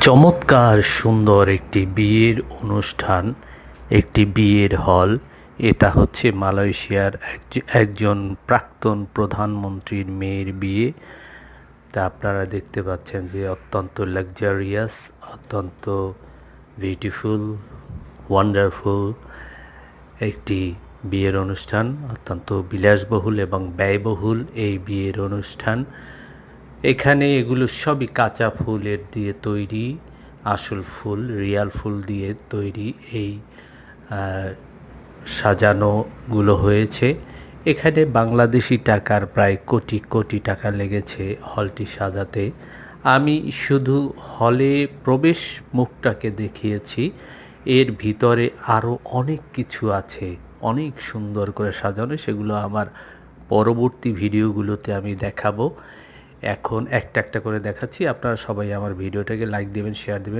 চমৎকার সুন্দর একটি বিয়ের অনুষ্ঠান, একটি বিয়ের হল। এটা হচ্ছে মালয়েশিয়ার একজ- একজন প্রাক্তন প্রধানমন্ত্রীর মেয়ের বিয়ে। তা আপনারা দেখতে পাচ্ছেন যে অত্যন্ত লাক্সারিয়াস অত্যন্ত বিউটিফুল ওয়ান্ডারফুল একটি বিয়ের অনুষ্ঠান। অত্যন্ত বিলাসবহুল এবং ব্যয়বহুল এই বিয়ের অনুষ্ঠান। এখানে এগুলো সবই কাঁচা ফুলের দিয়ে তৈরি, আসল ফুল, রিয়াল ফুল দিয়ে তৈরি এই সাজানোগুলো হয়েছে। এখানে বাংলাদেশি টাকার প্রায় কোটি কোটি টাকা লেগেছে হলটি সাজাতে। আমি শুধু হলে প্রবেশ মুখটাকে দেখিয়েছি, এর ভিতরে আরও অনেক কিছু আছে, অনেক সুন্দর করে সাজানো, সেগুলো আমার পরবর্তী ভিডিওগুলোতে আমি দেখাবো। এখন একটা একটা করে দেখাচ্ছি। আপনারা সবাই আমার ভিডিওটাকে লাইক দেবেন শেয়ার দেবেন।